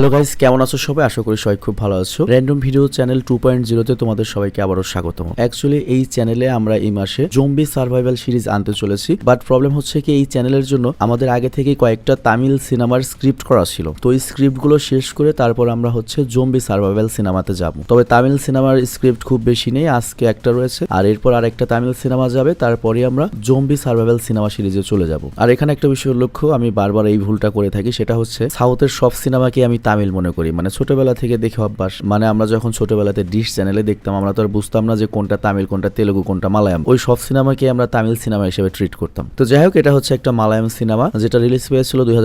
Hello guys কেমন আছো সবাই? আশা করি সবাই খুব ভালো আছো। Random video channel two point জিরোতে তোমাদের সবাইকে আবারও স্বাগতম। অ্যাকচুয়ালি এই চ্যানেলে আমরা এই মাসে জম্বি সার্ভাইভাল সিরিজ আনতে চলেছি। বাট প্রবলেম হচ্ছে কি, এই চ্যানেলের জন্য আমাদের আগে থেকে কয়েকটা তামিল সিনেমার স্ক্রিপ্ট করা ছিল। তো এই স্ক্রিপ্টগুলো শেষ করে তারপর আমরা হচ্ছে জম্বি সার্ভাইভাল সিনেমাতে যাব। তবে তামিল সিনেমার স্ক্রিপ্ট খুব বেশি নেই, আজকে একটা রয়েছে। আর এরপর আর একটা তামিল সিনেমা যাবে তারপরে আমরা জম্বি সার্ভাইভাল সিনেমা সিরিজে চলে যাব। আর এখানে একটা বিষয় লক্ষ্য, আমি বারবার এই ভুলটা করে থাকি, সেটা হচ্ছে সাউথের সব সিনেমাকে আমি তামিল মনে করি। মানে ছোটবেলা থেকে দেখে অভ্যাস। মানে আমরা যখন ছোটবেলাতে ডিশ চ্যানেলে দেখতাম, আমরা তো আর বুঝতাম না যে কোনটা তামিল, কোনটা তেলেগু, কোনটা মালায়াম ওই সব সিনেমাকে আমরা তামিল সিনেমা হিসেবে ট্রিট করতাম। তো যাই হোক, এটা হচ্ছে একটা মালায়াম সিনেমা, যেটা রিলিজ পেয়েছিল দুই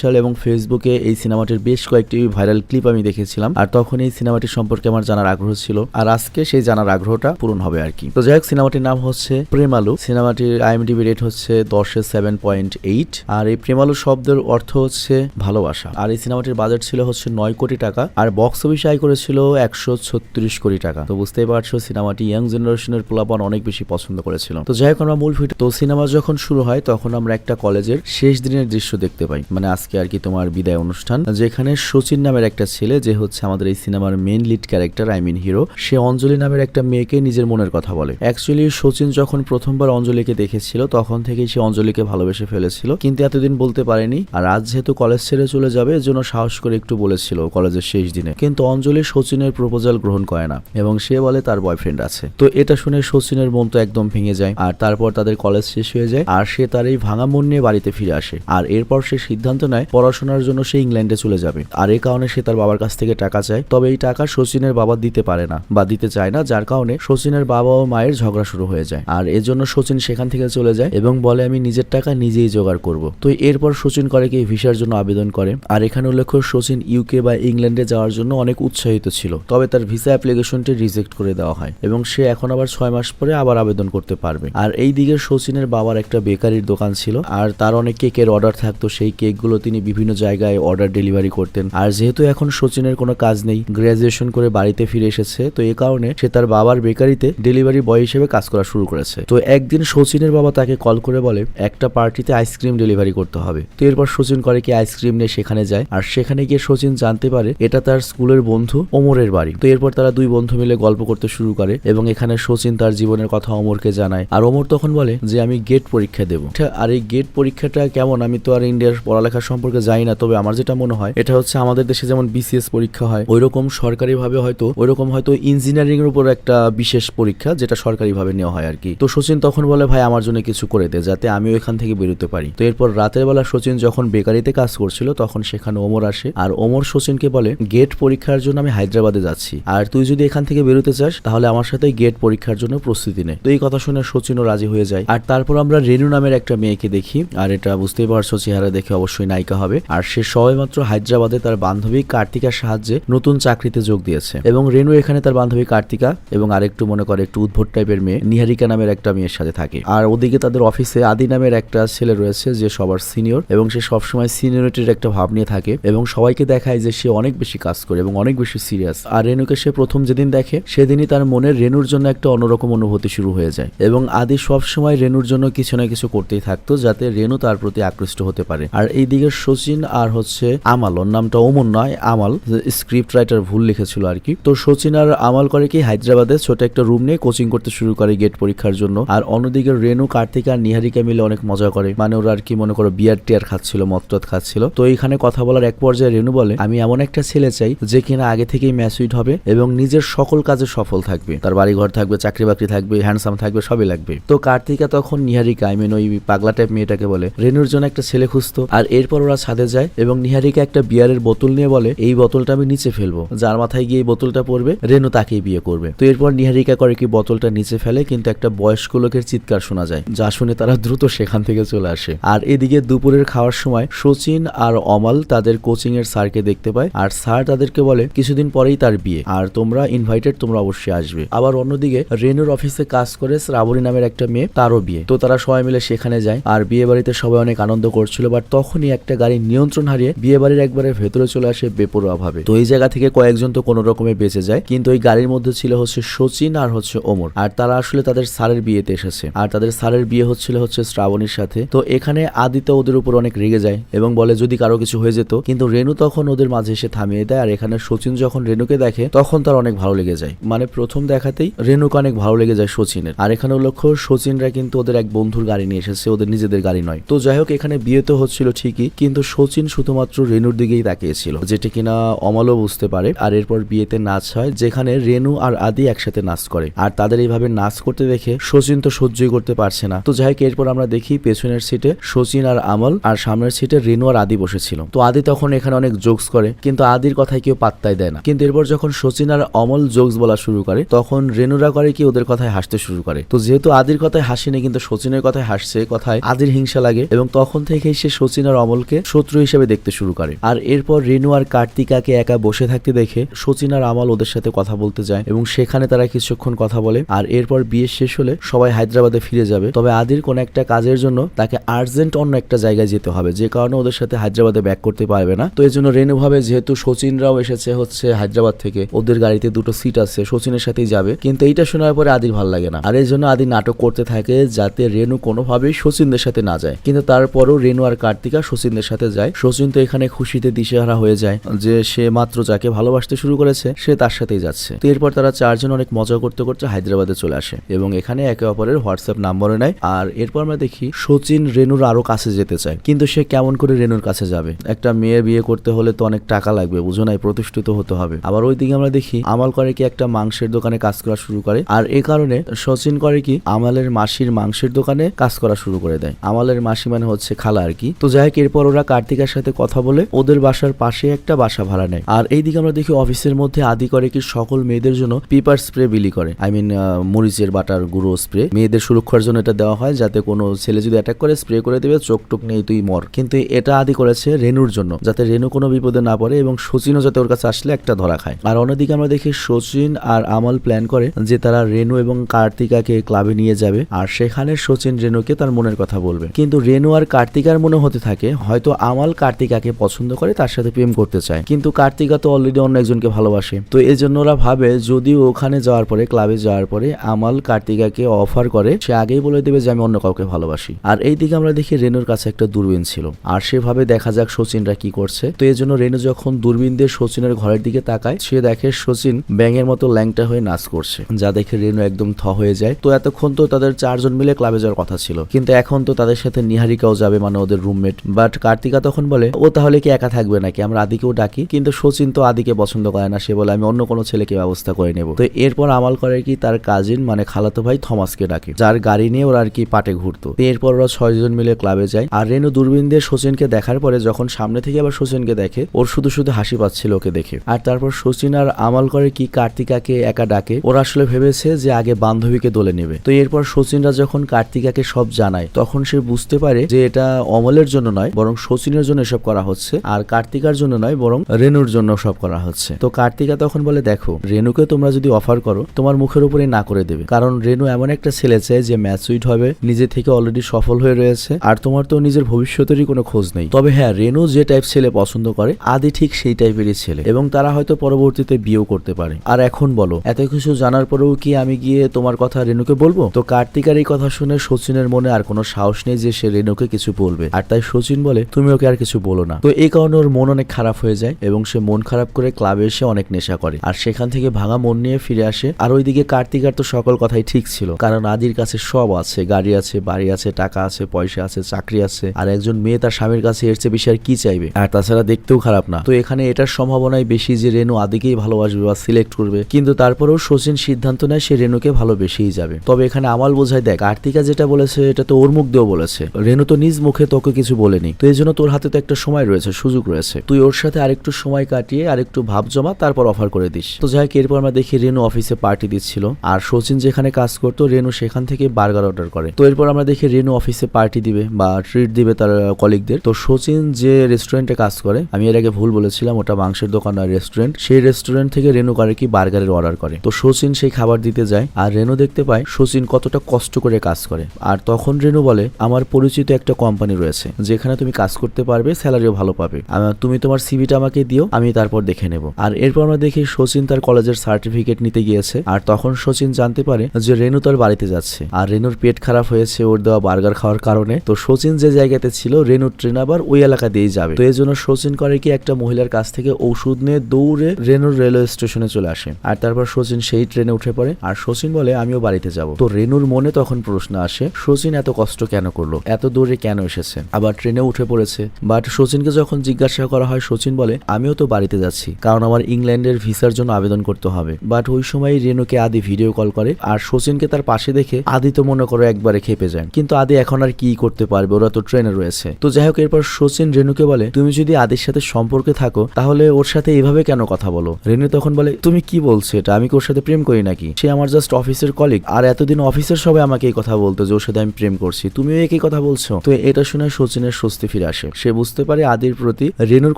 সালে এবং ফেসবুকে এই সিনেমাটির বেশ কয়েকটি ভাইরাল ক্লিপ আমি দেখেছিলাম। আর তখন এই সিনেমাটি সম্পর্কে আমার জানার আগ্রহ ছিল। আর আজকে সেই জানার আগ্রহটা পূরণ হবে আর কি। তো যাই হোক, সিনেমাটির নাম হচ্ছে প্রেমালু। সিনেমাটির আইএমডিবি রেট হচ্ছে দশে সেভেন পয়েন্ট এইট আর এই প্রেমালু শব্দের অর্থ হচ্ছে ভালোবাসা। আর এই সিনেমাটির বাজেট ছিল হচ্ছে নয় কোটি টাকা, আর বক্স অফিস আয় করেছিল একশো ছত্রিশ কোটি টাকা। তো বুঝতেই পারছ, সিনেমাটি ইয়াং জেনারেশনের পোলাপান অনেক বেশি পছন্দ করেছিল। তো যাই হোক, আমরা মূল ভিডিও তো সিনেমা যখন শুরু হয়, তখন আমরা একটা কলেজের শেষ দিনের দৃশ্য দেখতে পাই। মানে আজকে আর কি তোমার বিদায় অনুষ্ঠান। যেখানে সচিন নামের একটা ছেলে, যে হচ্ছে আমাদের এই সিনেমার main lead character I mean hero সে অঞ্জলি নামের একটা মেয়েকে নিজের মনের কথা বলে। অ্যাকচুয়ালি সচিন যখন প্রথমবার অঞ্জলিকে দেখেছিল, তখন থেকেই সে অঞ্জলিকে ভালোবেসে ফেলেছিল। কিন্তু এতদিন বলতে পারেনি। আর আজ যেহেতু কলেজ ছেড়ে চলে যাবে, এর জন্য সাহস করে একটু বলেছিল কলেজের শেষ দিনে। কিন্তু অঞ্জলি সচিনের প্রপোজাল গ্রহণ করে না এবং সে বলে তার বয়ফ্রেন্ড আছে। তো এটা শুনে সচিনের মন তো একদম ভেঙে যায় আর তারপর তাদের কলেজ শেষ হয়ে যায় আর সে তার এই ভাঙা মন নিয়ে বাড়িতে ফিরে আসে। আর এরপর সে সিদ্ধান্ত নেয় পড়াশোনার জন্য সে ইংল্যান্ডে চলে যাবে। আর এই কারণে সে তার বাবার কাছ থেকে টাকা চায়। তবে এই টাকা সচিনের বাবা দিতে পারে না বা দিতে চায় না, যার কারণে সচিনের বাবা ও মায়ের ঝগড়া শুরু হয়ে যায়। আর এজন্য সচিন সেখান থেকে চলে যায় এবং বলে, আমি নিজের টাকা নিজেই জোগাড় করব। তো এরপর সচিন করে কি ভিসার জন্য আবেদন করে। আর এখানে উল্লেখ্য সচিন ইউকে বা ইংল্যান্ডে যাওয়ার জন্য অনেক উৎসাহিত ছিল। তবে তার ভিসা অ্যাপ্লিকেশনটি রিজেক্ট করে দেওয়া হয় এবং সে এখন আবার ছয় মাস পরে আবার আবেদন করতে পারবে। আর এই দিকে সচিনের বাবার একটা বেকারির দোকান ছিল, আর তার অনেক কেকের অর্ডার থাকতো। সেই কেকগুলো তিনি বিভিন্ন জায়গায় অর্ডার ডেলিভারি করতেন। আর যেহেতু এখন সচিনের কোনো কাজ নেই গ্রাজুয়েশন করে বাড়িতে ফিরে এসেছে, তো এ কারণে সে তার বাবার বেকারিতে ডেলিভারি বয় হিসেবে কাজ করা শুরু করেছে। তো একদিন সচিনের বাবা তাকে কল করে বলে, একটা পার্টিতে আইসক্রিম ডেলিভারি করতে হবে। তো এরপর সচিন করে কি আইসক্রিম নিয়ে সেখানে যায়, আর সেখানে গিয়ে সচিন জানতে পারে এটা তার স্কুলের বন্ধু ওমরের বাড়ি। তো এরপর তারা দুই বন্ধু মিলে গল্প করতে শুরু করে এবং এখানে সচিন তার জীবনের কথা অমরকে জানায়। আর ওমর তখন বলে যে, আমি গেট পরীক্ষা দেবো। আর এই গেট পরীক্ষাটা কেমন? আমি তো আর ইন্ডিয়ার পড়ালেখা সম্পর্কে জানি না, তবে আমার যেটা মনে হয়, এটা হচ্ছে আমাদের দেশে যেমন বিসিএস পরীক্ষা হয় ওই রকম সরকারিভাবে হয়তো ওই রকম হয়তো ইঞ্জিনিয়ারিং এর উপর একটা বিশেষ পরীক্ষা যেটা সরকারিভাবে নেওয়া হয় আর কি। তো সচিন তখন বলে, ভাই, আমার জন্য কিছু করে দে, যাতে আমিও এখান থেকে বেরোতে পারি। তো এরপর রাতের বেলা সচিন যখন বেকারিতে কাজ করছিল, তখন সেখানে ওমর আসে, আর ওমর সচিনকে বলে, গেট পরীক্ষার জন্য আমি হায়দ্রাবাদে যাচ্ছি। আর তুই যদি এখান থেকে বেরোতে চাস, তাহলে আমার সাথে গেট পরীক্ষার জন্য প্রস্তুতি নে। তো এই কথা শুনে সচিনও রাজি হয়ে যায়। আর তারপর আমরা রেনু নামের একটা মেয়েকে দেখি। আর এটা বুঝতেই পারছ, চেহারা দেখে অবশ্যই নায়িকা হবে। আর সে সবেমাত্র হায়দ্রাবাদে তার বান্ধবী কার্তিকার সাহায্যে নতুন চাকরিতে যোগ দিয়েছে। এবং রেনু এখানে তার বান্ধবী কার্তিকা এবং আরেকটু মনে করে একটু উদ্ভট টাইপের মেয়ে, নিহারিকা নামের একটা মেয়ের সাথে থাকে। আর ওদিকে তাদের অফিসে আদি নামের একটা ছেলে রয়েছে, যে সবার সিনিয়র। এবং সে সবসময় সিনিয়রিটির একটা ভাব নিয়ে থাকে। এবং সবাইকে দেখায় যে সে অনেক বেশি কাজ করে এবং অনেক বেশি সিরিয়াস আর রেনুকে সে প্রথম যেদিন দেখে, সেদিনই তার মনে রেনুর জন্য একটা অন্যরকম অনুভূতি শুরু হয়ে যায় এবং আদি সব সময় রেনুর জন্য কিছু না কিছু করতেই থাকতো যাতে রেনু তার প্রতি আকৃষ্ট হতে পারে। আর এই দিকে সচিন আর হচ্ছে আমাল, ওর নামটা ওমন নয়, আমাল স্ক্রিপ্ট রাইটার ভুল লিখেছিল আর কি। তো সচিন আর আমাল করে কি, হায়দ্রাবাদে ছোট একটা রুম নিয়ে কোচিং করতে শুরু করে গেট পরীক্ষার জন্য। আর অন্যদিকে রেনু, কার্তিক আর নিহারিকা মিলে অনেক মজা করে। মানে ওরা আর কি, মনে করো, বিয়ার টিয়ার খাচ্ছিল মতরত খাচ্ছিল। তো এইখানে কথা বলার এক পর্যায়ে রেনু বলে, আমি এমন একটা ছেলে চাই যে কিনা আগে থেকেই ম্যাচুইড হবে এবং নিজের সকল কাজে সফল থাকবে। তার বাড়ি ঘর থাকবে চাকরি বাকরি থাকবে হ্যান্ডসাম থাকবে, সবই লাগবে। তো কার্তিকা তখন নিহারিকা আই মিন ওই পাগলা টাইপ মেয়েটাকে বলে, রেনুর জন্য একটা ছেলে খুঁজতো। আর এরপর ওরা ছাদে যায় এবং নিহারিকা একটা বিয়ারের বোতল নিয়ে বলে, এই বোতলটা আমি নিচে ফেলব। যার মাথায় গিয়ে এই বোতলটা পড়বে, রেনু তাকেই বিয়ে করবে। তো এরপর নিহারিকা করে কি বোতলটা নিচে ফেলে, কিন্তু একটা বয়স্ক লোকের চিৎকার শোনা যায়, যা শুনে তারা দ্রুত সেখান থেকে চলে আসে। আর এদিকে দুপুরের খাওয়ার সময় সচিন আর অমাল তাদের কোচিং এর স্যারকে দেখতে পায়। আর স্যার তাদেরকে বলে, কিছুদিন পরেই তার বিয়ে। আর তোমরা ইনভাইটেড তোমরা অবশ্যই আসবে। আবার অন্যদিকে, রেনুর অফিসে কাজ করে শ্রাবণী নামের একটা মেয়ে, তারও বিয়ে। তো তারা সবাই মিলে সেখানে যায়। আর বিয়ে বাড়িতে সবাই অনেক আনন্দ করছিল বাট তখনই একটা গাড়ি নিয়ন্ত্রণ হারিয়ে বিয়ে বাড়ির একবারে ভেতরে চলে আসে বেপরোয়া ভাবে। তো এই জায়গা থেকে কয়েকজন তো কোনো রকমে বেঁচে যায়। কিন্তু ওই গাড়ির মধ্যে ছিল হচ্ছে সচিন আর হচ্ছে ওমর। আর তারা আসলে তাদের স্যারের বিয়েতে এসেছে। আর তাদের স্যারের বিয়ে হচ্ছিল হচ্ছে শ্রাবণীর সাথে। তো এখানে আদিত্য ওদের উপর অনেক রেগে যায় এবং বলে, যদি কারও কিছু হয়ে যেত। কিন্তু রেনু তখন তখন ওদের মাঝে এসে থামিয়ে দেয়, আর এখানে সচিন যখন রেনুকে দেখে, তখন তার অনেক ভালো লেগে যায়। মানে প্রথম দেখাতেই রেনুকে অনেক ভালো লেগে যায় সচিনের আর এখানে লক্ষ্য সচিনরা কিন্তু ওদের এক বন্ধুর গাড়ি নিয়ে এসেছে, ওদের নিজেদের গাড়ি নয়। তো যাই হোক, এখানে বিয়ে তো হচ্ছিল ঠিকই, কিন্তু সচিন শুধুমাত্র রেনুর দিকেই তাকিয়েছিল, যেটা কিনা অমলও বুঝতে পারে। আর এরপর বিয়েতে নাচ হয়, যেখানে রেনু আর আদি একসাথে নাচ করে। আর তাদের এইভাবে নাচ করতে দেখে সচিন তো সহ্যই করতে পারছে না। তো যাই হোক, এরপর আমরা দেখি পেছনের সিটে সচিন আর আমল, আর সামনের সিটে রেনু আর আদি বসেছিল। তো আদি তখন এখানে অনেক জোকস করে, কিন্তু আদির কথায় কেউ পাত্তাই দেয় না। কিন্তু এরপর যখন সচিন আর অমল জোকস বলা শুরু করে, তখন রেনুরা করে কি ওদের কথায় হাসতে শুরু করে। তো যেহেতু আদির কথায় হাসিনি কিন্তু সচিনের কথায় হাসছে, কথায় আদির হিংসা লাগে, এবং তখন থেকেই সে সচিন আর অমলকে শত্রু হিসেবে দেখতে শুরু করে। আর এরপর রেনু আর কার্তিকাকে একা বসে থাকতে দেখে সচিন আর আমল ওদের সাথে কথা বলতে যায়, এবং সেখানে তারা কিছুক্ষণ কথা বলে, আর এরপর বিয়ে শেষ হলে সবাই হায়দ্রাবাদে ফিরে যাবে। তবে আদির কোন একটা কাজের জন্য তাকে আর্জেন্ট অন্য একটা জায়গায় যেতে হবে, যে কারণে ওদের সাথে হায়দ্রাবাদে ব্যাক করতে পারবে না। তো এই জন্য রেনু ভাবে যেহেতু সচিনরাও এসেছে হচ্ছে হায়দ্রাবাদ থেকে, ওদের গাড়িতে দুটো সিট আছে সচিনের সাথেই যাবে। কিন্তু এইটা শোনার পরে আদির ভালো লাগে না। আর এই জন্য আদি নাটক করতে থাকে যাতে রেনু কোনোভাবেই সচিনদের সাথে না যায়। কিন্তু তারপরও রেনু আর কার্তিকা সচিনদের সাথে যায়। সচিন তো এখানে খুশিতে দিশেহারা হয়ে যায় যে সে মাত্র যাকে ভালোবাসতে শুরু করেছে, সে তার সাথেই যাচ্ছে। তো এরপর তারা চারজন অনেক মজা করতে করতে হায়দ্রাবাদে চলে আসে এবং এখানে একে অপরের হোয়াটসঅ্যাপ নাম্বারে নেয়। আর এরপর আমরা দেখি সচিন রেনুর আরও কাছে যেতে চায়। কিন্তু সে কেমন করে রেনুর কাছে যাবে? একটা মেয়ে বিয়ে করতে হলে তো অনেক টাকা লাগবে, বুঝো নাই, প্রতিষ্ঠিত হতে হবে। আবার ওইদিকে আমরা দেখি, আমাল করে কি একটা মাংসের দোকানে কাজ করা শুরু করে? আর এ কারণে সচিন করে কি, আমালের মাসির মাংসের দোকানে কাজ করা শুরু করে দেয়। আমালের মাসি মানে হচ্ছে খালা আর কি। তো যাই হোক, এরপর ওরা কার্তিকার সাথে কথা বলে ওদের বাসার পাশে একটা বাসা ভাড়া নেয়। আর এইদিকে আমরা দেখি অফিসের মধ্যে আদি করে কি সকল মেয়েদের জন্য পিপার স্প্রে বিলি করে। আই মিন মরিচের বাটার গুঁড়ো স্প্রে। মেয়েদের সুরক্ষার জন্য এটা দেওয়া হয় যাতে কোনো ছেলে যদি অ্যাটাক করে, স্প্রে করে দেবে চোখ টোক নেই তুই মর। কিন্তু এটা আদি করেছে রেনুর জন্য। যাতে রেনু কোনো বিপদে না পড়ে এবং সচিনও যাতে ওর কাছে আসলে একটা ধরা খায়। আর অন্যদিকে আমরা দেখি সচিন আর আমল প্ল্যান করে যে তারা রেনু এবং কার্তিকাকে ক্লাবে নিয়ে যাবে আর সেখানে সচিন রেনুকে তার মনের কথা বলবে। কিন্তু রেনু আর কার্তিকার মনে হতে থাকে, হয়তো আমাল কার্তিকাকে পছন্দ করে তার সাথে প্রেম করতে চায়। কিন্তু কার্তিকা তো অলরেডি অন্য একজনকে ভালোবাসে। তো এই জন্য ওরা ভাবে যদি ওখানে যাওয়ার পরে ক্লাবে যাওয়ার পরে আমাল কার্তিকাকে অফার করে, সে আগেই বলে দেবে যে আমি অন্য কাউকে ভালোবাসি। আর এই দিকে আমরা দেখি রেনুর কাছে একটা দূরবীন ছিল। আর সেভাবে দেখা যাক সচিনরা কি করছে। তো জন্য রেনু যখন দূরবীন দিয়ে সচিনের ঘরের দিকে তাকায়, সে দেখে সচিন ব্যাঙের মতো ল্যাংটা হয়ে নাচ করছে। যা দেখে রেনু একদম থ হয়ে যায়। তো এতক্ষণ তো তাদের চারজন মিলে ক্লাবে যাওয়ার কথা ছিল। কিন্তু এখন তো তাদের সাথে নিহারিকাও যাবে মানে ওদের রুমমেট। বাট কার্তিকা তখন বলে, ও তাহলে কি একা থাকবে নাকি? আমরা আদিকেও ডাকি। কিন্তু সচিন তো আদিকে পছন্দ করে না। সে বলে, আমি অন্য কোনো ছেলেকে ব্যবস্থা করে নেব। তো এরপর আমাল করে কি তার কাজিন মানে খালাতো ভাই থমাসকে ডাকে, যার গাড়ি নিয়ে ওরা আর কি পাটে ঘুরতো। এরপর ওরা ছয়জন মিলে ক্লাবে যায়। আর রেনু দূরবীন দিয়ে সচিনকে দেখার পরে যখন সামনে থেকে আবার সচিনকে দেখে। ওর শুধু শুধু হাসি পাচ্ছিল ওকে দেখে। আর তারপর শচীন আর আমাল করে কি কার্তিকাকে একা ডাকে, ওরা আসলে ভেবেছে যে আগে বান্ধবীকে দোলে নেবে। তো এরপর সচিনরা যখন কার্তিকাকে সব জানায়, তখন সে বুঝতে পারে যে এটা অমলের জন্য নয়, বরং শচীনের জন্য এসব করা হচ্ছে, আর কার্তিকার জন্য নয়, বরং রেনুর জন্য সব করা হচ্ছে। তো কার্তিকা তখন বলে, দেখো, রেনুকে তোমরা যদি অফার করো, তোমার মুখের উপরে না করে দেবে। কারণ রেনু এমন একটা ছেলে চায় যে ম্যাচুইট হবে, নিজে থেকে অলরেডি সফল হয়ে রয়েছে, আর তোমার তো নিজের ভবিষ্যতেরই কোনো খোঁজ নেই। তবে হ্যাঁ রেনু যে টাইপ ছেলে পছন্দ করে, আদি ঠিক সেই টাইপেরই ছেলে এবং তারা হয়তো পরবর্তীতে বিয়েও করতে পারে। আর এখন বলো, এত কিছু জানার পরেও কি আমি গিয়ে তোমার কথা রেনুকে বলব? তো কার্তিকার এই কথা শুনে সচিনের মনে আর কোনো সাহস নেই যে সে রেনুকে কিছু বলবে। আর তাই সচিন বলে, তুমি ওকে আর কিছু বলো না। তো এই কারণে ওর মন অনেক খারাপ হয়ে যায় এবং সে মন খারাপ করে ক্লাবে এসে অনেক নেশা করে। আর সেখান থেকে ভাঙা মন নিয়ে ফিরে আসে। আর ওইদিকে কার্তিকার তো সকল কথাই ঠিক ছিল, কারণ আদির কাছে সব আছে। গাড়ি আছে, বাড়ি আছে, টাকা আছে, পয়সা আছে, চাকরি আছে। আর একজন মেয়ে তার স্বামীর কাছে এর চেয়ে বেশি আর কি চাইবে? আর তাছাড়া দেখতেও খারাপ না। তো এখানে এটার সম্ভাবনাই বেশি যে রেনু আদিকেই ভালোবাসবে বা সিলেক্ট করবে। কিন্তু তারপরেও সচিন সিদ্ধান্ত নেয় সে রেনুকে ভালোবেসেই যাবে। তবে এখানে আমাল বোঝায়, দেখ কার্তিকা যেটা বলেছে, এটা তো ওর মুখ দিয়েও বলেছে। রেনু তো নিজ মুখে তোকে কিছু বলেনি। তো এই জন্য তোর হাতে তো একটা সময় রয়েছে, সুযোগ রয়েছে। তুই ওর সাথে আরেকটু সময় কাটিয়ে আরেকটু ভাব জমা, তারপর অফার করে দিস। তো যাই হোক, এরপর আমরা দেখি রেনু অফিসে পার্টি দিচ্ছিল। আর সচিন যেখানে কাজ করতো, রেনু সেখান থেকে বার্গার অর্ডার করে। তো এরপর আমরা দেখি রেনু অফিসে পার্টি দিবে বা ট্রিট দিবে তার কলিগদের তো সচিন যে রেস্টুরেন্টে কাজ করে আমি এর আগে ভুল বলেছিলাম, ওটা মাংসের দোকান আর রেস্টুরেন্ট সেই রেস্টুরেন্ট থেকে রেনু করে কি বার্গারের অর্ডার করে। তো সচিন সেই খাবার দিতে যায়, আর রেনু দেখতে পায় শচীন কতটা কষ্ট করে কাজ করে। আর তখন রেনু বলে, আমার পরিচিত একটা কোম্পানি রয়েছে, যেখানে তুমি কাজ করতে পারবে স্যালারিও ভালো পাবে। তুমি তোমার সিভিটা আমাকে দিও, আমি তারপর দেখে নেব। আর এরপর আমরা দেখি সচিন তার কলেজের সার্টিফিকেট নিতে গিয়েছে। আর তখন সচিন জানতে পারে যে রেনু তার বাড়িতে যাচ্ছে। আর রেনুর পেট খারাপ হয়েছে ওর দেওয়া বার্গার খাওয়ার কারণে। তো সচিন যে জায়গাতে ছিল রেনু ট্রেন আবার ওই এলাকা দিয়েই যাবে। তো এই জন্য সচিন করে কি একটা মহিলার কাছ থেকে ওষুধ নিয়ে দৌড়ে রেনুর রেলওয়ে স্টেশনে চলে আসে। আর তারপর সচিন সেই ট্রেনে উঠে পড়ে। আর সচিন বলে, আমিও বাড়িতে যাব। তো রেনুর মনে তখন প্রশ্ন আসে সচিন এত কষ্ট কেন করল? এত দূরে কেন এসেছে? আবার ট্রেনে উঠে পড়েছে। বাট সচিনকে যখন জিজ্ঞাসা করা হয় সচিন বলে, আমিও তো বাড়িতে যাচ্ছি। কারণ আমার ইংল্যান্ডের ভিসার জন্য আবেদন করতে হবে। বাট ওই সময় রেনুকে আদি ভিডিও কল করে। আর সচিনকে তার পাশে দেখে আদি তো মনে করো একবারে খেপে যায়। কিন্তু আদি এখন আর কি করতে পারবে? ওরা তো ট্রেনে রয়েছে। তো যাই হোক, এরপর সচিন রেনুকে বলে, তুমি যদি আদির সাথে সম্পর্কে থাকো, তাহলে ওর সাথে এভাবে কেন কথা বলো? রেনু তখন বলে, তুমি কি বলছো এটা? আমি কি ওর সাথে প্রেম করি নাকি? সে আমার জাস্ট অফিসের কলিগ আর এতদিন অফিসের সবাই আমাকে এই কথা বলতো যে ওর সাথে আমি প্রেম করছি। তুমিও একই কথা বলছো। তো এটা শুনে সচিনের স্বস্তি ফিরে আসে। সে বুঝতে পারে আদির প্রতি রেনুর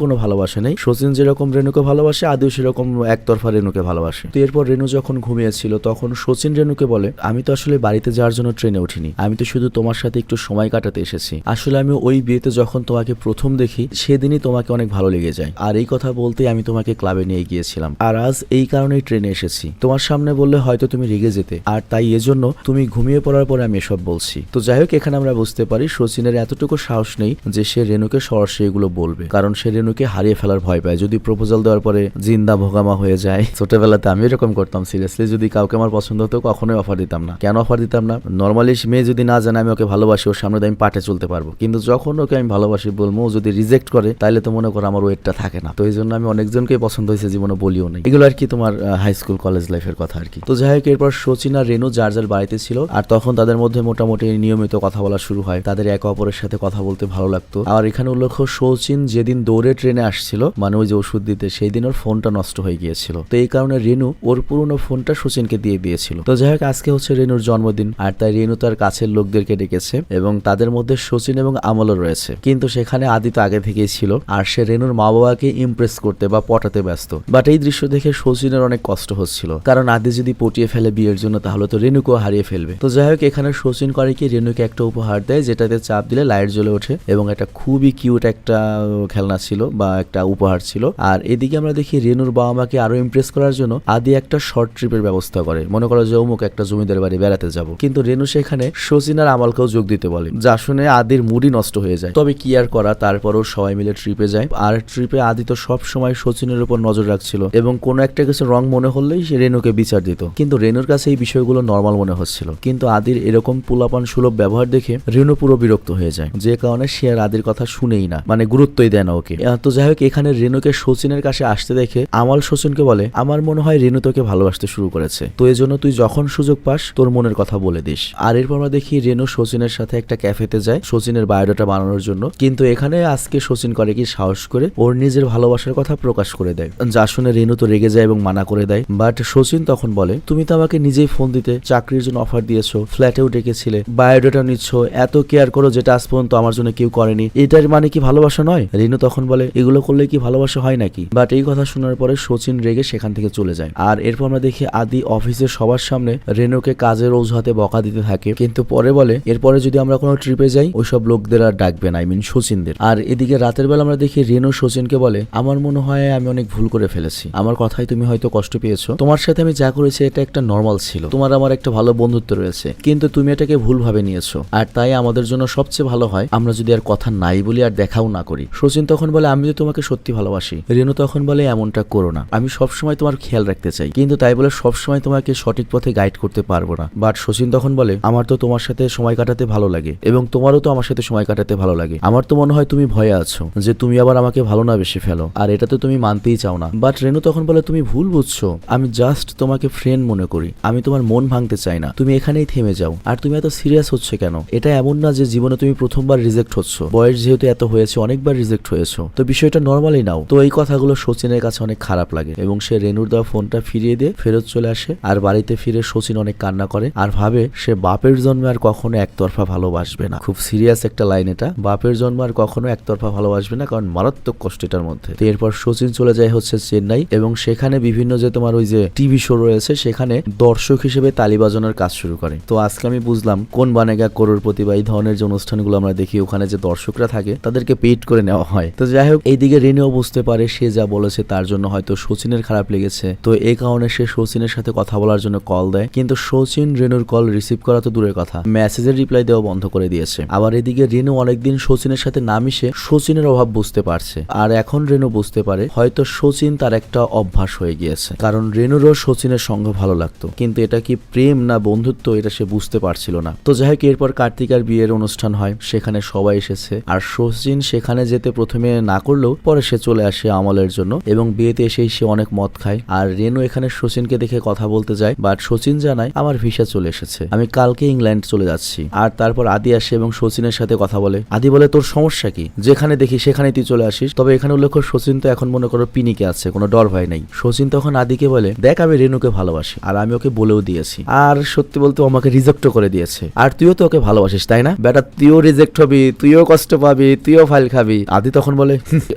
কোনো ভালোবাসা নেই। সচিন যেরকম রেনুকে ভালোবাসে, আদিও সেরকম একতরফা রেনুকে ভালোবাসে। তো এরপর রেনু যখন ঘুমিয়েছিল, তখন সচিন রেনুকে বলে, আমি তো আসলে বাড়িতে যাওয়ার জন্য ট্রেনে উঠিনি। আমি তো শুধু তোমার সাথে একটু সময় কাটাতে এসেছি। আসলে আমি ওই বিয়েতে যখন তোমাকে প্রথম দেখি, সেদিনই তোমাকে অনেক ভালো লেগে যায়। আর এই কথা বলতে আমি তোমাকে ক্লাবে নিয়ে গিয়েছিলাম। আর আজ এই কারণেই ট্রেনে এসেছি। তোমার সামনে বললে হয়তো তুমি রেগে যেতে। আর তাই এজন্য তুমি ঘুমিয়ে পড়ার পরে আমি এসব বলছি। তো যাই হোক, এখানে আমরা বুঝতে পারি সচিনের এতটুকু সাহস নেই যে সে রেনুকে সরাসরি এগুলো বলবে। কারণ সে রেনুকে হারিয়ে ফেলার ভয় পায়। যদি প্রপোজাল দেওয়ার পরে জিন্দা ভোগামা হয়ে যায়, ছোটবেলাতে আমি এরকম করতাম, সিরিয়াসলি। যদি কাউকে আমার পছন্দ হতো, কখনোই অফার দিতাম না। কেন অফার দিতাম না? নর্মালি মেয়ে যদি না জানে আমি ওকে ভালোবাসি, ওর সামনে আমি পাটে চলতে পারব। কিন্তু যখন ওকে আমি ভালোবাসি বলব যদি রিজেক্ট করে তাহলে তো মনে করো আমার ওয়েটটা থাকে না। তো এই জন্য আমি অনেকজনকেই পছন্দ হয়েছে, জীবনে বলিও নেই। এগুলো আর কি তোমার হাই স্কুল কলেজ লাইফের কথা আর কি। তো যাই হোক, এরপর সচিন আর রেনু যার যার বাড়িতে ছিল, আর তখন তাদের মধ্যে মোটামুটি নিয়মিত কথা বলা শুরু হয়। তাদের একে অপরের সাথে কথা বলতে ভালো লাগতো। আর এখানে উল্লেখ্য সচিন যেদিন দৌড়ে ট্রেনে আসছিল মানে ওই যে ওষুধ দিতে, সেই দিন ওর ফোনটা নষ্ট হয়ে গিয়েছিল। তো এই কারণে রেনু ওর পুরনো ফোনটা সচিনকে দিয়ে দিয়েছিল। তো যাই হোক, আজকে হচ্ছে রেনুর জন্মদিন, আর তাই রেনু তার কাছের লোকদেরকে ডেকেছে, এবং তাদের মধ্যে সচিন এবং আমলও রয়েছে। কিন্তু সেখানে আদি তো আগে থেকেই ছিল, আর সে রেনুর মা বাবাকে ইমপ্রেস করতে বা পটাতে ব্যস্ত। বাট এই দৃশ্য দেখে সচিনের অনেক কষ্ট হচ্ছিল। কারণ আদি যদি পটিয়ে ফেলে বিয়ের জন্য, তাহলে তো রেনুকেও হারিয়ে ফেলবে। তো যাই হোক, এখানে সচিন করে কি, রেনুকে একটা উপহার দেয়, যেটাতে চাপ দিলে লাইট জ্বলে ওঠে এবং এটা খুবই কিউট একটা খেলনা ছিল বা একটা উপহার ছিল। আর এদিকে আমরা দেখি রেনুর বাবা মাকে আরও ইমপ্রেস করার জন্য আদি একটা শর্ট ট্রিপের ব্যবস্থা করে। মনে করো যে অমুক একটা জমিদার বাড়ি বেড়াতে যাব। কিন্তু রেনু সেখানে সচিন আর আমালকেও যোগ দিতে বলে। যা শুনে আদির মুডি নষ্ট হয়ে যায়। তবে কি আর করা, তারপরও সবাই মিলে ট্রিপে যায়। আর ট্রিপে আদি তো সব সময় সচিনের উপর নজর রাখছিল এবং কোনো একটা কিছু রং মনে হলেই সে রেনুকে বিচার দিত। কিন্তু রেনুর কাছে এই বিষয়গুলো নর্মাল মনে হচ্ছিল। কিন্তু আদির এরকম পুলাপান সুলভ ব্যবহার দেখে রেনু পুরো বিরক্ত হয়ে যায়। যে কারণে সে আর আদির কথা শুনেই না মানে গুরুত্বই দেয় না ওকে। তো যাই হোক, এখানে রেনুকে সচিনের কাছে আসতে দেখে আমাল সচিনকে বলে, আমার মনে হয় রেনু তোকে ভালোবাসতে শুরু করেছে। তো এই জন্য তুই যখন সুযোগ পাস, তোর মনের কথা বলে দিস। আর এরপর আমরা দেখি রেনু সচিনের সাথে একটা ক্যাফেতে যায় সচিনের বায়োডাটা বানানোর জন্য। কিন্তু এখানে আজকে সচিন করে কি সাহস করে ওর নিজের ভালোবাসার কথা প্রকাশ করে দেয়। যা শুনে রেনু তো রেগে যায় এবং মানা করে দেয়। বাট সচিন তখন বলে, তুমি তো আমাকে নিজেই ফোন দিতে, চাকরির জন্য অফার দিয়েছ ফ্ল্যাটেও ডেকেছিলে বায়োডাটা নিচ্ছ, এত কেয়ার করো যেটা আজ পর্যন্ত আমার জন্য কেউ করেনি। এটার মানে কি ভালোবাসা নয়? রেনু তখন বলে, এগুলো করলে কি ভালোবাসা হয় নাকি? বাট এই কথা শোনার পরে সচিন রেগে সেখান থেকে চলে যায়। আর এরপর আমরা দেখি আদি অফিসের সবার সামনে রেনুকে কাজের অজুহাতে বকা দিতে থাকে। কিন্তু পরে বলে, এরপরে যদি আমরা কোনো ট্রিপে যাই, ওইসব লোকদের আর ডাকবে না আই মিন সচিনদের আর এদিকে রাতের বেলা আমরা দেখি রেনু সচিনকে বলে, আমার মনে হয় আমি অনেক ভুল করে ফেলেছি। আমার কথাই তুমি হয়তো কষ্ট পেয়েছ। তোমার সাথে আমি যা করেছি, এটা একটা নর্মাল ছিল। তোমার আমার একটা ভালো বন্ধুত্ব রয়েছে। কিন্তু তুমি এটাকে ভুলভাবে নিয়েছো। আর তাই আমাদের জন্য সবচেয়ে ভালো হয়, আমরা যদি আর কথা নাই বলি আর দেখাও না করি। সচিন তখন বলে, আমি তো তোমাকে সত্যি ভালোবাসি। রেনু তখন বলে, এমনটা করো না। আমি সবসময় তোমার খেয়াল রাখতে চাই। কিন্তু তাই বলে, সবসময় তোমাকে সঠিক পথে গাইড করতে পারব না। বাট সচিন তখন বলে, আমার তো তোমার সাথে সময় কাটাতে ভালো লাগে এবং তোমারও তো আমার সাথে সময় কাটাতে ভালো লাগে। আমার তো মনে হয় তুমি ভয়ে আছো যে তুমি আবার আমাকে ভালো না বেশি ফেলো। আর এটা তো তুমি মানতেই চাও না। বাট রেনু তখন বলে, তুমি ভুল বুঝছ। আমি জাস্ট তোমাকে ফ্রেন্ড মনে করি। আমি তোমার মন ভাঙতে চাই না। তুমি এখানেই থেমে যাও। আর তুমি এত সিরিয়াস হচ্ছে কেন? এটা এমন না যে জীবনে তুমি প্রথমবার রিজেক্ট হচ্ছ। বয়স যেহেতু এত হয়েছে, অনেকবার রিজেক্ট হয়েছো। তো বিষয়টা নর্মালি নাও। তো এই কথাগুলো সচিনের কাছে অনেক খারাপ লাগে। এবং সে রেনুর দেওয়া ফোনটা ফিরিয়ে দিয়ে ফেরত চলে আসে। আর বাড়িতে ফিরে সচিন অনেক কান্না করে। আর ভাবে সে বাপের জন্মে আর কখনো একতরফা ভালোবাসবে না। খুব সিরিয়াস একটা লাইন এটা। বাপের জন্ম আর কখনো একতরফা ভালোবাসবে না। কারণ মারাত্মক কষ্ট এটার মধ্যে এরপর সচিন চলে যায় হচ্ছে চেন্নাই এবং সেখানে বিভিন্ন যে তোমার ওই যে টিভি শো রয়েছে, সেখানে দর্শক হিসেবে তালি বাজানোর কাজ শুরু করে। তো আজকে আমি বুঝলাম কোন বানেগা করোড়পতি বা এই ধরনের যে অনুষ্ঠানগুলো আমরা দেখি, ওখানে যে দর্শকরা থাকে, তাদেরকে পেইড করে নেওয়া হয়। তো যাই হোক, এইদিকে রেনেও বুঝতে পারে সে যা বলেছে, তার জন্য হয়তো সচিনের খারাপ লেগেছে। তো এই কারণে সে সচিনের সাথে কথা বলার জন্য কল দেয়। কিন্তু সচিন রেনুর কল রিসিভ করা তো দূরের কথা। মেসেজের রিপ্লাই দেওয়া বন্ধ করে দিয়েছে। আবার এদিকে রেনু অনেকদিন সচিনের সাথে না মিশে সচিনের অভাব বুঝতে পারে পারছে আর এখন রেনু বুঝতে পারে, হয়তো সচিন তার একটা অভ্যাস হয়ে গিয়েছে। কারণ রেনুরও সচিনের সঙ্গ ভালো লাগতো। কিন্তু এটা কি প্রেম না বন্ধুত্ব, এটা সে বুঝতে পারছিল না। তো যাই হোক, এরপর কার্তিকার বিয়ের অনুষ্ঠান হয়, সেখানে সবাই এসেছে। আর সচিন সেখানে যেতে প্রথমে না করলেও পরে সে চলে আসে আমলের জন্য। এবং বিয়েতে এসেই সে অনেক মদ খায়। আর রেনু এখানে সচিনকে দেখে কথা বলতে যায়, বাট সচিন জানায়, আমার ভিসা চলে এসেছে। আমি কালকে ইংল্যান্ড চলে যাচ্ছি। আর তারপর আদি আসে এবং সচিনের সাথে কথা বলে। আদি বলে, তোর সমস্যা কি? যেখানে দেখি সেখানে তুই চলে আসিস। তবে এখানে উল্লেখ সচিন তো এখন মনে করো পিনিকে আছে, কোনো ডর ভয় নেই। সচিন তখন আদিকে বলে, দেখ আমি রেনুকে ভালোবাসি, আর আমি ওকে বলেও দিয়েছি। আর সত্যি বলতে আমাকে রিজেক্টও করে দিয়েছে। আর তুইও তো ওকে ভালোবাসিস, তাই না? বেটা, তুইও রিজেক্ট হবি, তুইও কষ্ট পাবি, তুইও ফাইল খাবি। আদি তখন বলে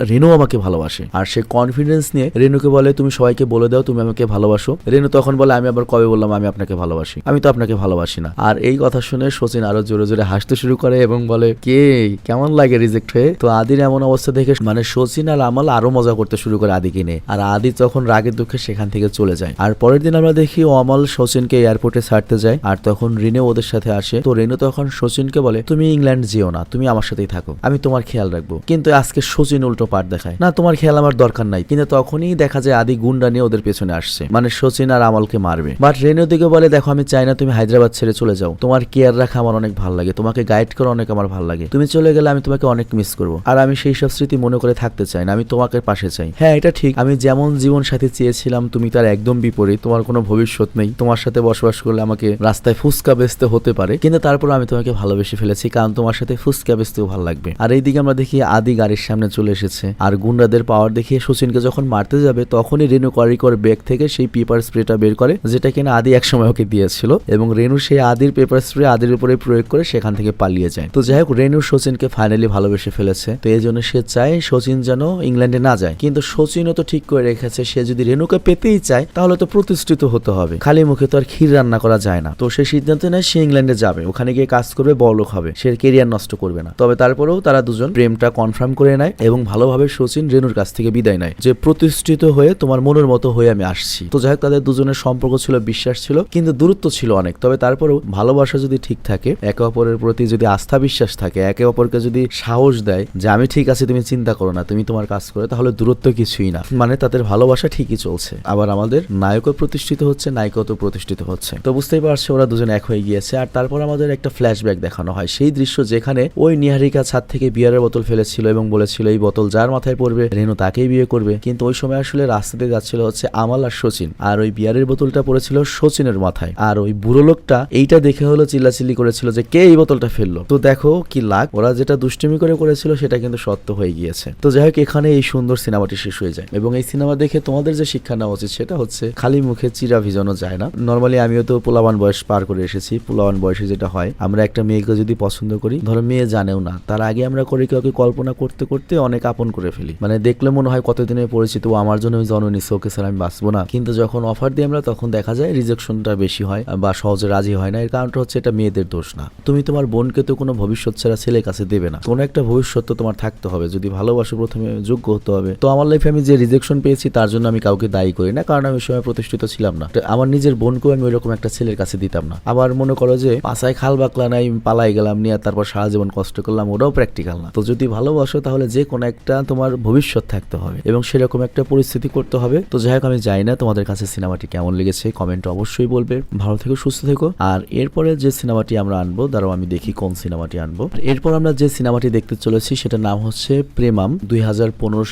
রেনু আমাকে ভালোবাসে। আর সে কনফিডেন্স নিয়ে রেনুকে বলে, তুমি সবাইকে বলে দাও, তুমি আমাকে ভালোবাসো। রেনু তখন বলে, আমি আবার কবে বললাম আমি আপনাকে ভালোবাসি? আমি তো আপনাকে ভালোবাসি না। আর এই কথা শুনে সচিন আরও জোরে জোরে হাসতে শুরু করে এবং বলে, কে? কেমন লাগে রিজেক্ট হয়ে? তো আদির এমন অবস্থা দেখে মানে সচিন আর আমল আরও মজা করতে শুরু করে আদিকে নিয়ে। আর আদি তখন রাগের দুঃখে সেখান থেকে চলে যায়। আর পরের দিন আমরা দেখি অমল সচিনকে এয়ারপোর্টে ছাড়তে যায়। আর তখন রিনে ওদের সাথে আসে। তো রেনু তখন সচিনকে বলে, তুমি ইংল্যান্ড যেও না, তুমি আমার সাথেই থাকো। আমি তোমার খেয়াল রাখব। কিন্তু আজকে সচিন উল্টো পাট দেখায়। না, তোমার খেয়াল আমার দরকার নাই। কিন্তু তখনই দেখা যায় আদি গুন্ডা নিয়ে ওদের পেছনে আসছে। মানে শচীন আর আমলকে মারবে। বাট রেনু দিকে বলে, দেখো, আমি চাই না তুমি হায়দ্রাবাদ ছেড়ে চলে যাও। তোমার কেয়ার রাখা আমার অনেক ভালো লাগে। তোমাকে গাইড করা অনেক আমার ভালো লাগে। তুমি চলে গেলে আমি তোমাকে অনেক মিস করব। আর আমি সেই সব স্মৃতি মনে করে থাকতে চাই না আমি তোমাকে পাশে চাই। হ্যাঁ এটা ঠিক। আমি যেমন জীবন সাথী চেয়েছিলাম তুমি তার একদম বিপরীত তোমার কোনো ভবিষ্যৎ নেই। তোমার সাথে বসবাস করলে আমাকে রাস্তায় ফুচকা বেচতে হতে পারে কিন্তু তারপর আমি তোমাকে ভালোবেসে ফেলেছি কারণ তোমার সাথে ফুচকা বেচতেও ভালো লাগবে। আর এইদিকে আমরা দেখি আদি গাড়ির সামনে চলে এসেছে আর গুন্ডাদের পাওয়ার দেখিয়ে সচিনকে যখন মারতে যাবে তখনই রেনু কারিকর ব্যাগ থেকে সেই পেপার স্প্রেটা বের করে যেটা কিনা আদি একসময় ওকে দিয়েছিল এবং রেনু সেই আদির পেপার স্প্রে আদির উপরে প্রয়োগ করে সেখান থেকে পালিয়ে যায়। তো যাই হোক রেনু সচিনকে ফাইনালি ভালোবেসে ফেলেছে তো এই জন্য সে চায় সচিন যেন ইংল্যান্ডে না যায়। কিন্তু সচিনও তো ঠিক করে রেখেছে, সে যদি রেনুকে পেতেই চায়, তাহলে তো প্রতিষ্ঠিত হতে হবে। খালি মুখে তো আর ক্ষীর রান্না করা যায় না। তো সে সিদ্ধান্ত নেয় সে ইংল্যান্ডে যাবে। ওখানে গিয়ে কাজ করবে বড়লোক হবে। সে কেরিয়ার নষ্ট করবে না। তবে তারপরেও তারা দুজন প্রেমটা কনফার্ম করে নেয় এবং ভালোভাবে সচিন রেনুর কাছ থেকে বিদায় নেয় যে, প্রতিষ্ঠিত হয়ে তোমার মনের মতো হয়ে আমি আসছি। তো যাই হোক, তাদের দুজনের সম্পর্ক ছিল, বিশ্বাস ছিল, কিন্তু দূরত্ব ছিল অনেক। তবে তারপরেও ভালোবাসা যদি ঠিক থাকে, একে অপরের প্রতি যদি আস্থা বিশ্বাস থাকে, একে অপরকে যদি সাহস দেয় যে, আমি ঠিক আছে, তুমি চিন্তা করো না, তুমি তোমার কাজ করো, তাহলে দূরত্ব কিছুই না। মানে তাদের ভালোবাসা ঠিকই চলছে। আবার আমাদের নায়কও প্রতিষ্ঠিত হচ্ছে, নায়িকাও প্রতিষ্ঠিত হচ্ছে। তো বুঝতেই পারছে, ওরা দুজন এক হয়ে গিয়েছে। আর তারপর আমাদের একটা ফ্ল্যাশব্যাক দেখানো হয়। সেই দৃশ্য যেখানে ওই নিহারিকা ছাদ থেকে বিয়ারের বোতল ফেলেছিল এবং বলেছিল, এই বোতল যার মাথায় পড়বে, রেনু তাকেই বিয়ে করবে। কিন্তু ওই সময় আসলে রাস্তাতে যাচ্ছিল হচ্ছে আমাল আর সচিন আর ওই বিয়ারের বোতলটা পড়েছিল সচিনের মাথায়। আর ওই বুড়ো লোকটা এইটা দেখে হলো চিল্লাচিল্লি করেছিল যে, কে এই বোতলটা ফেলল? তো দেখো কি লাগ, ওরা যেটা দুষ্টুমি করে করেছিল, সেটা কিন্তু সত্য হয়ে গিয়েছে। তো যাই হোক এখানে এই সুন্দর সিনেমাটি শেষ হয়ে যায়। এবং এই সিনেমা দেখে তোমাদের যে শিক্ষা নেওয়া উচিত, সেটা হচ্ছে খালি মুখে চিরা ভিজানো যায় না। নর্মালি আমিও তো পোলাবান বয়স পার করে এসেছি। পোলাবান বয়সে যেটা হয়, আমরা একটা মেয়েকে যদি পছন্দ করি, ধরো মেয়ে জানেও না, তার আগে আমরা করি কাউকে কল্পনা করতে করতে অনেক আপন করে ফেলি। মানে দেখলে মনে হয় কতদিনের পরিচিত, ও আমার জন্য জননী ওকে স্যার আমি বাঁচবো না। কিন্তু যখন অফার দিই আমরা, তখন দেখা যায় রিজেকশনটা বেশি হয়, বা সহজে রাজি হয় না। এর কারণটা হচ্ছে এটা মেয়েদের দোষ না। তুমি তোমার বোনকে তো কোনো ভবিষ্যৎ ছাড়া ছেলের কাছে দেবে না। কোনো একটা ভবিষ্যৎ তো তোমার থাকতে হবে। যদি ভালোবাসো প্রথমে যোগ্য হতে হবে। তো আমার লাইফে আমি যে রিজেকশন পেয়েছি, তার জন্য আমি কাউকে দায়ী করি না, কারণ আমি সময় প্রতিষ্ঠিত ছিলাম না। আমার নিজের বোনকেও আমি ওইরকম একটা ছেলের কাছে দিতাম না। আবার মনে করো যে পাশায় খাল বাকলা নাই পালাই গেলাম, নিয়ে তারপর সারা জীবন কষ্ট করলাম, ওটাও প্র্যাকটিক্যাল না। তো যদি ভালোবাসো, তাহলে যে কোনো একটা তোমার ভবিষ্যৎ থাকতে হবে এবং সেরকম একটা পরিস্থিতি করতে হবে। তো যাই হোক, আমি জানি না তোমাদের কাছে সিনেমাটি কেমন লেগেছে কমেন্ট অবশ্যই বলবে। ভালো থেকো, সুস্থ থেকো। আর এরপরে যে সিনেমাটি আমরা আনব, দাঁড়াও আমি দেখি কোন সিনেমাটি আনব। এরপর আমরা যে সিনেমাটি দেখতে চলেছি, সেটার নাম হচ্ছে প্রেমাম দুই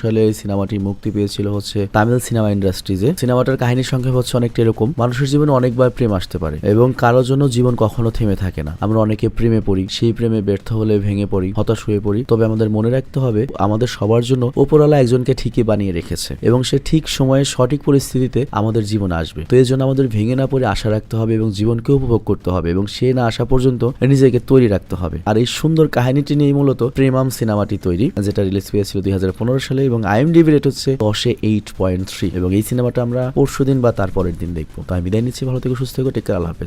সালে সিনেমাটি মুক্তি পেয়েছিল হচ্ছে তামিল সিনেমা ইন্ডাস্ট্রিজে। সিনেমাটার কাহিনীর সংখ্যা হচ্ছে অনেকটা এরকম। মানুষের জীবনে অনেকবার প্রেম আসতে পারে এবং কারোর জন্য জীবন কখনো থেমে থাকে না। আমরা অনেকে প্রেমে পড়ি, সেই প্রেমে ব্যর্থ হলে ভেঙে পড়ি, হতাশ হয়ে পড়ি। তবে আমাদের মনে রাখতে হবে, আমাদের সবার জন্য ওপরওয়ালা একজনকে ঠিকই বানিয়ে রেখেছে এবং সে ঠিক সময়ে সঠিক পরিস্থিতিতে আমাদের জীবন আসবে। তো এই জন্য আমাদের ভেঙে না পড়ে আশা রাখতে হবে এবং জীবনকে উপভোগ করতে হবে এবং সে না আসা পর্যন্ত নিজেকে তৈরি রাখতে হবে। আর এই সুন্দর কাহিনীটি নিয়ে মূলত প্রেমাম সিনেমাটি তৈরি, যেটা রিলিজ পেয়েছিল দুই সালে এবং আইএমডিবি রেট হচ্ছে দশে এইট পয়েন্ট থ্রি এবং এই সিনেমাটা আমরা পরশু দিন বা তার পরের দিন দেখব। তো আমি বিদায় নিচ্ছি, ভালো থেকে, সুস্থ থেকে টেক আল্লাহ হাফেজ।